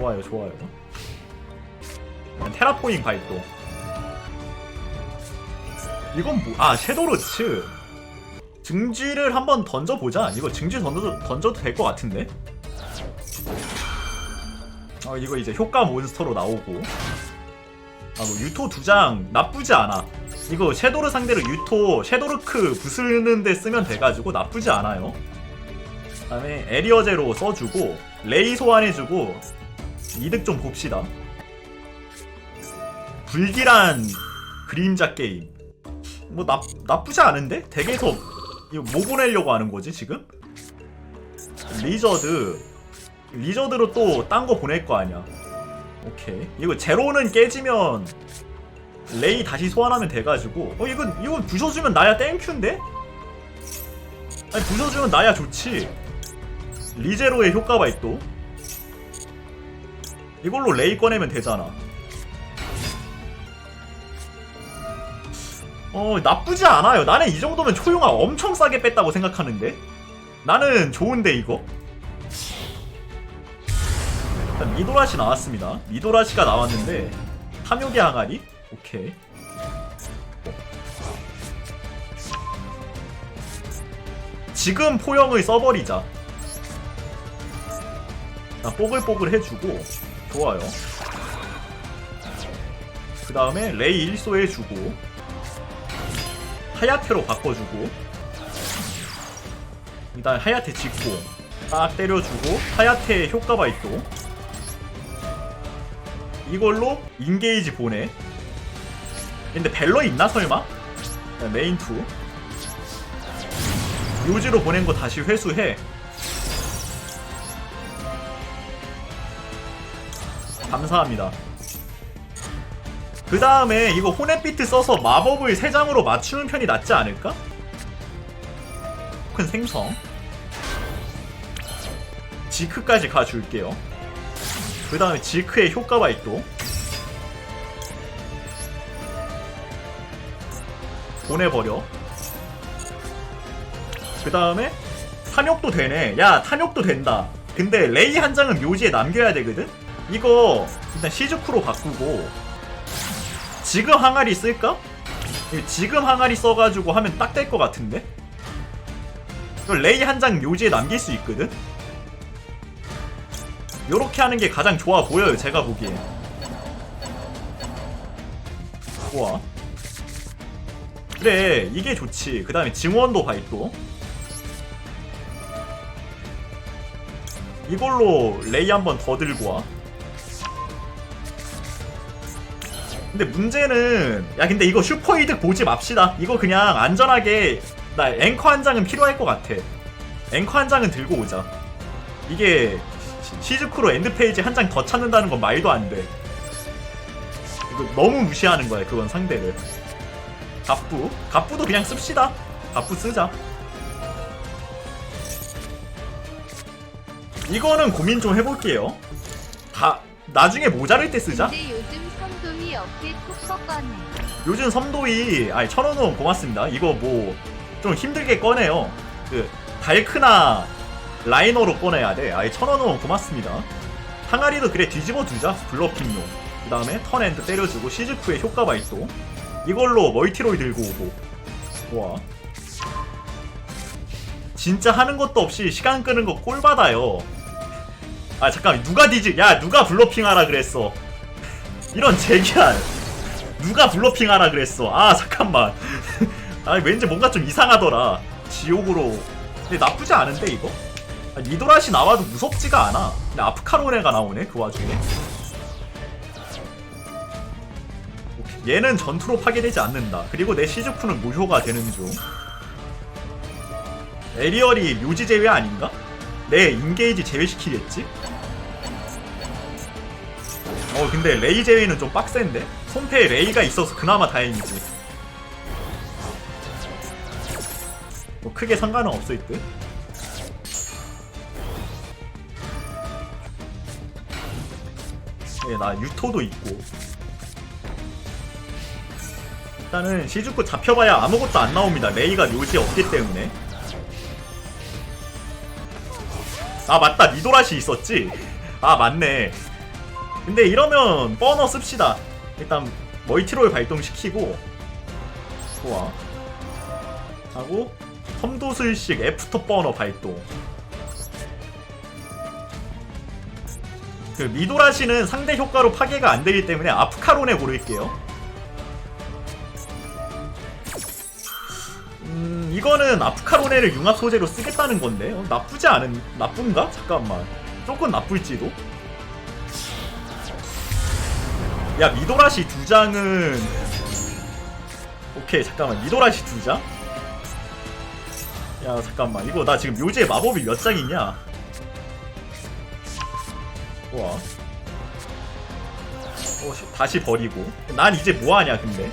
좋아요 좋아요. 테라포잉 발동 이건 뭐, 아 섀도우르츠. 증지를 한번 던져보자. 이거 증지 던져도, 던져도 될 것 같은데? 어 이거 이제 효과 몬스터로 나오고. 아 뭐 유토 두 장 나쁘지 않아. 이거 섀도르 상대로 유토 섀도르크 부수는데 쓰면 돼가지고 나쁘지 않아요. 그 다음에 에리어제로 써주고 레이 소환해주고 이득 좀 봅시다. 불길한 그림자 게임. 뭐 나, 나쁘지 않은데? 덱에서 이거 뭐 보내려고 하는 거지 지금? 리저드 리저드로 또 딴 거 보낼 거 아니야. 오케이. 이거 제로는 깨지면 레이 다시 소환하면 돼가지고 어 이건 이건 부셔주면 나야 땡큐인데? 아니 부셔주면 나야 좋지. 리제로의 효과 발도 이걸로 레이 꺼내면 되잖아. 어 나쁘지 않아요. 나는 이 정도면 초용화 엄청 싸게 뺐다고 생각하는데? 나는 좋은데 이거? 일단 미도라시 나왔습니다. 미도라시가 나왔는데 탐욕의 항아리? 오케이. 지금 포영을 써버리자. 자, 뽀글뽀글 해주고 좋아요. 그 다음에 레이 1소 해주고 하야테로 바꿔주고 일단 하야테 짓고 딱 때려주고 하야테 효과 발동. 이걸로 인게이지 보내. 근데 벨러 있나 설마? 네, 메인 2 요지로 보낸 거 다시 회수해 감사합니다. 그 다음에 이거 호넷비트 써서 마법을 3장으로 맞추는 편이 낫지 않을까? 큰 생성. 지크까지 가줄게요. 그 다음에 지크의 효과 발동. 보내버려. 그 다음에 탄욕도 되네. 야, 탄욕도 된다. 근데 레이 한 장은 묘지에 남겨야 되거든? 이거 일단 시즈쿠로 바꾸고 지금 항아리 쓸까? 이거 지금 항아리 써가지고 하면 딱 될 것 같은데? 레이 한 장 묘지에 남길 수 있거든? 요렇게 하는 게 가장 좋아 보여요 제가 보기엔 좋아 그래 이게 좋지 그 다음에 증원도 발도 이걸로 레이 한 번 더 들고 와 근데 문제는 야 근데 이거 슈퍼 이득 보지 맙시다. 이거 그냥 안전하게 나 앵커 한 장은 필요할 것 같아. 앵커 한 장은 들고 오자. 이게 시- 시즈쿠로 엔드페이지 한 장 더 찾는다는 건 말도 안돼. 이거 너무 무시하는 거야 그건 상대를. 갑부? 갑부도 그냥 씁시다. 갑부 쓰자. 이거는 고민 좀 해볼게요. 다 나중에 모자랄 때 쓰자 어깨 톡 꺾었네. 요즘 섬도이 아니 천원원 고맙습니다. 이거 뭐 좀 힘들게 꺼내요. 그 달크나 라이너로 꺼내야 돼. 아예 천원원 고맙습니다. 항아리도 그래 뒤집어 두자. 블러핑용. 그 다음에 턴엔드 때려주고 시즈쿠의 효과 발동. 이걸로 멀티롤 들고 오고. 좋아. 진짜 하는 것도 없이 시간 끄는 거 꼴 받아요. 아 잠깐 누가 뒤집? 야 누가 블러핑하라 그랬어? 이런 제기한. 누가 블러핑하라 그랬어? 아 잠깐만. 아 왠지 뭔가 좀 이상하더라. 지옥으로. 근데 나쁘지 않은데 이거? 아, 니도라시 나와도 무섭지가 않아. 근데 아프카로네가 나오네 그 와중에. 얘는 전투로 파괴되지 않는다. 그리고 내 시즈쿠는 무효가 되는 중. 에리얼이 묘지 제외 아닌가? 내 인게이지 제외시키겠지? 어 근데 레이 제외는 좀 빡센데? 손패에 레이가 있어서 그나마 다행이지. 뭐 크게 상관은 없을 듯 예, 나 유토도 있고. 일단은 시즈쿠 잡혀봐야 아무것도 안 나옵니다. 레이가 묘지에 없기 때문에. 아 맞다. 미도라시 있었지? 아 맞네 근데 이러면 버너 씁시다. 일단 멀티롤 발동시키고 좋아. 하고 험도술식 애프터 버너 발동. 그 미도라시는 상대 효과로 파괴가 안 되기 때문에 아프카론에 고를게요. 음 이거는 아프카로네를 융합 소재로 쓰겠다는 건데 어, 나쁘지 않은 나쁜가? 잠깐만. 조금 나쁠지도 야 미도라시 두 장은 오케이 잠깐만. 미도라시 두 장? 야 잠깐만. 이거 나 지금 묘지에 마법이 몇장 있냐? 좋아 어, 시- 다시 버리고. 난 이제 뭐하냐 근데?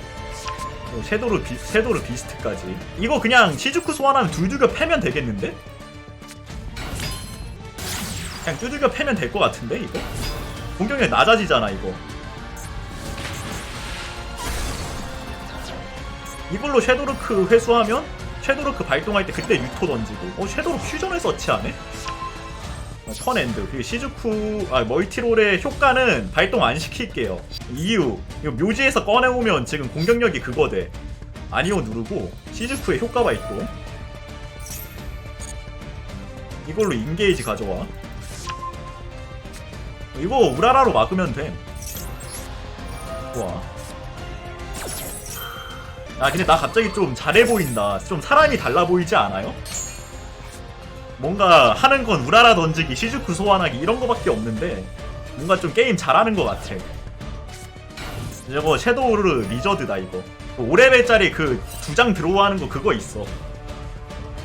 어, 섀도르 비, 섀도르 비스트까지. 이거 그냥 시즈쿠 소환하면 두들겨 패면 되겠는데? 그냥 두들겨 패면 될 것 같은데 이거? 공격력 낮아지잖아 이거 이걸로 섀도르크 회수하면 섀도르크 발동할 때 그때 유토 던지고. 어 섀도르 퓨전을 서치하네? 어, 턴엔드. 그리고 시즈쿠 아 멀티롤의 효과는 발동 안 시킬게요. 이유. 이거 묘지에서 꺼내오면 지금 공격력이 그거 돼 아니오 누르고. 시즈쿠의 효과 발동. 이걸로 인게이지 가져와. 이거 우라라로 막으면 돼. 좋아 아 근데 나 갑자기 좀 잘해 보인다 좀 사람이 달라 보이지 않아요? 뭔가 하는 건 우라라 던지기, 시즈쿠 소환하기 이런 거밖에 없는데 뭔가 좀 게임 잘하는 것 같아. 저거 섀도우르 리저드다 이거. 5레벨짜리 그 두 장 들어오하는 거 그거 있어.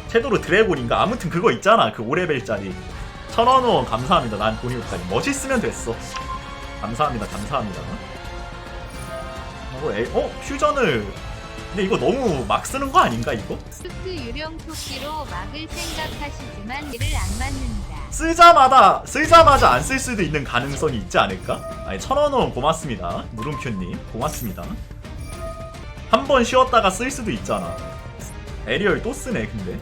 섀도우르 드래곤인가 아무튼 그거 있잖아 그 5레벨짜리. 천원 원 감사합니다. 난 돈이 없다니 멋있으면 됐어. 감사합니다. 감사합니다. 어, 에, 어 퓨전을 근데 이거 너무 막 쓰는 거 아닌가 이거? 스트 유령 토끼로 막을 생각하시지만 이를 안 맞는다. 쓰자마자 쓰자마자 안 쓸 수도 있는 가능성이 있지 않을까? 아니 천원원 고맙습니다 무름큐님 고맙습니다 한 번 쉬었다가 쓸 수도 있잖아 에리얼 또 쓰네 근데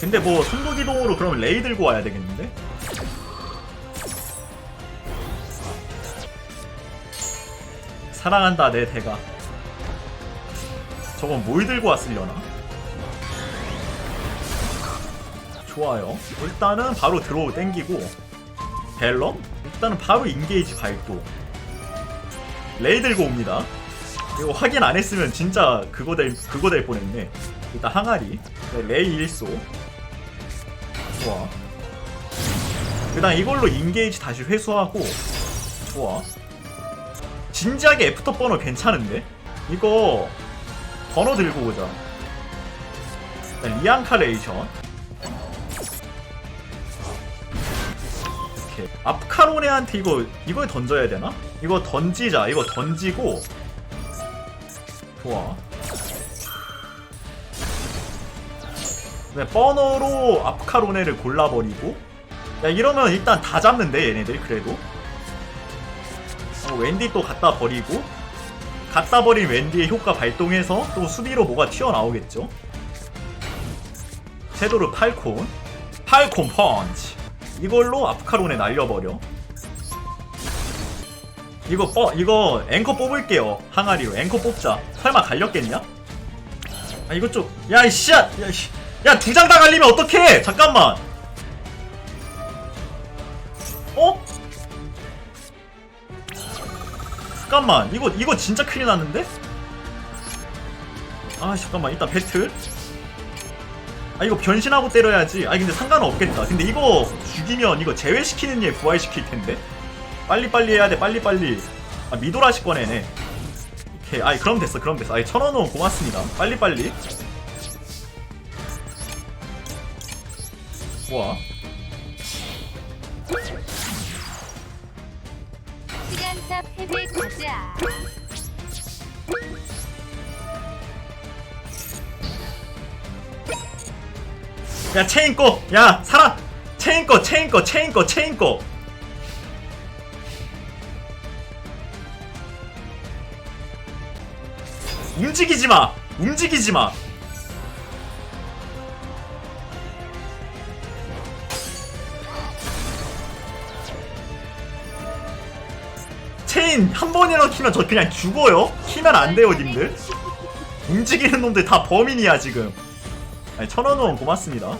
근데 뭐 선도기동으로 그럼 레이 들고 와야 되겠는데? 사랑한다 내 대가 저건 뭘 들고 왔으려나? 좋아요. 일단은 바로 들어오 땡기고 벨럼? 일단은 바로 인게이지 발동. 레이 들고 옵니다. 이거 확인 안 했으면 진짜 그거 될 그거 될 뻔했네. 일단 항아리, 네, 레이 1소. 좋아. 그 다음 이걸로 인게이지 다시 회수하고 좋아. 진지하게 애프터 버너 괜찮은데? 이거 번호 들고 오자. 리앙카레이션. 이렇게 앞카로네한테 이거 이걸 던져야 되나? 이거 던지자. 이거 던지고 좋아. 네, 버너로 앞카로네를 골라버리고 야 이러면 일단 다 잡는데 얘네들 그래도 어, 웬디 또 갖다 버리고 갖다 버린 웬디의 효과 발동해서 또 수비로 뭐가 튀어나오겠죠? 섀도르 팔콘 팔콘 펀치. 이걸로 아프카론에 날려버려. 이거 뻐 이거 앵커 뽑을게요 항아리로. 앵커 뽑자. 설마 갈렸겠냐? 아 이거 좀 야 이씨야 야두 장 다 갈리면 어떡해! 잠깐만. 어? 잠깐만 이거 이거 진짜 큰일 났는데? 아 잠깐만 일단 배틀 아 이거 변신하고 때려야지. 아니 근데 상관은 없겠다. 근데 이거 죽이면 이거 제외시키는 얘 부활시킬 텐데? 빨리빨리 해야 돼 빨리빨리. 아 미도라시 꺼내네. 오케이 아이 그럼 됐어 그럼 됐어. 아이 천원원 고맙습니다. 빨리빨리. 좋 아 시간차 패배 가자. 야 체인 꺼! 야 살아! 체인 꺼 체인 꺼 체인 꺼 체인 꺼 움직이지 마! 움직이지 마! 체인 한 번이라도 키면 저 그냥 죽어요? 키면 안 돼요 님들. 움직이는 놈들 다 범인이야 지금. 아니 천원 후원 고맙습니다.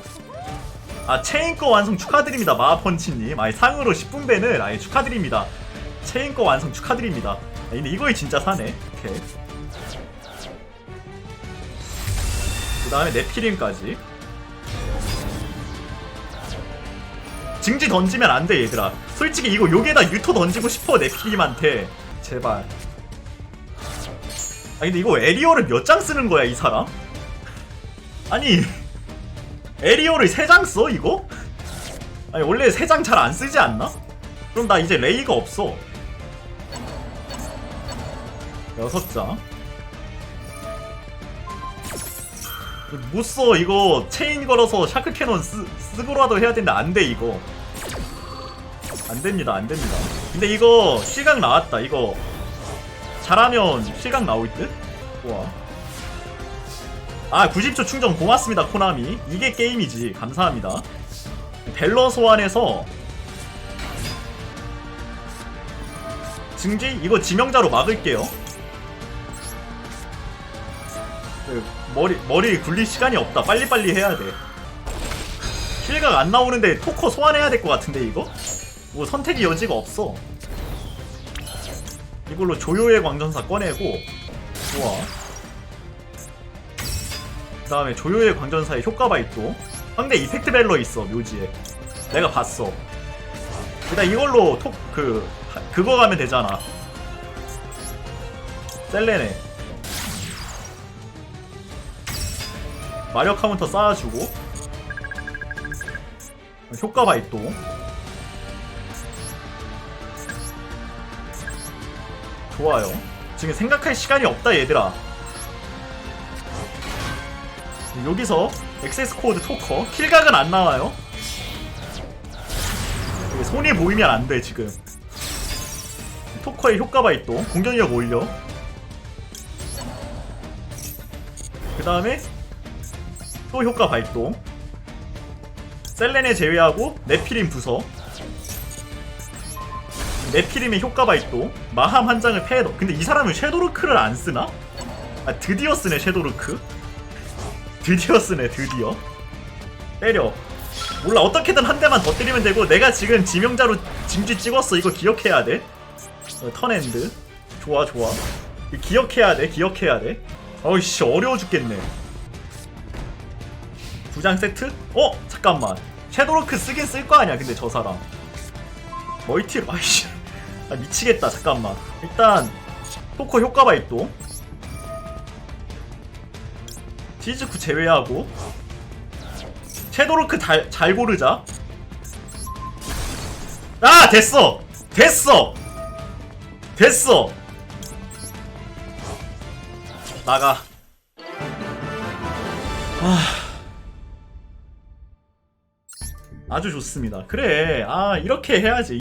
아 체인거 완성 축하드립니다 마하펀치님. 아니 상으로 10분 배는 아예 축하드립니다. 체인거 완성 축하드립니다. 아, 근데 이거에 진짜 사네. 오케이. 그 다음에 네피림까지 증지 던지면 안 돼 얘들아. 솔직히 이거 여기에다 유토 던지고 싶어 네피림한테. 제발. 아 근데 이거 에리어를 몇 장 쓰는 거야 이 사람? 아니 에리어를 3장 써 이거? 아니 원래 3장 잘 안 쓰지 않나? 그럼 나 이제 레이가 없어. 6장. 못 써 이거. 체인 걸어서 샤크 캐논 쓰, 쓰고라도 해야 되는데 안 돼 이거 안 됩니다 안 됩니다. 근데 이거 실각 나왔다 이거. 잘하면 실각 나올 듯? 좋아 아 90초 충전 고맙습니다 코나미. 이게 게임이지. 감사합니다. 벨러 소환해서 증지? 이거 지명자로 막을게요. 그 머리 머리 굴릴 시간이 없다. 빨리빨리 해야 돼. 킬각 안 나오는데 토커 소환해야 될 것 같은데 이거? 뭐 선택의 여지가 없어. 이걸로 조요의 광전사 꺼내고 좋아 그 다음에 조요의 광전사의 효과 발동 상대 이펙트 벨러 있어 묘지에. 내가 봤어. 일단 이걸로 톡 그 그거 가면 되잖아. 셀레네. 마력 카운터 쌓아주고. 효과 발동 좋아요. 지금 생각할 시간이 없다 얘들아. 여기서 액세스 코드 토커. 킬각은 안 나와요. 손이 보이면 안 돼 지금. 토커의 효과 발동 공격력 올려. 그 다음에 또 효과 발동 셀렌에 제외하고 네피림 부서 네피림의 효과 발동 마함 한 장을 패더 근데 이 사람은 섀도르크를 안 쓰나? 아 드디어 쓰네 섀도르크. 드디어 쓰네 드디어. 때려. 몰라 어떻게든 한 대만 더 때리면 되고 내가 지금 지명자로 징지 찍었어. 이거 기억해야 돼. 어, 턴엔드. 좋아 좋아. 기억해야 돼 기억해야 돼. 어이씨 어려워 죽겠네. 두 장 세트? 어? 잠깐만. 섀도로크 쓰긴 쓸 거 아니야 근데 저 사람. 멀티로 아이씨 아 미치겠다 잠깐만. 일단 토커 효과 발동 치즈쿠 제외하고. 섀도로크 잘, 잘 고르자. 아 됐어! 됐어! 됐어! 나가. 아. 아주 좋습니다. 그래. 아, 이렇게 해야지.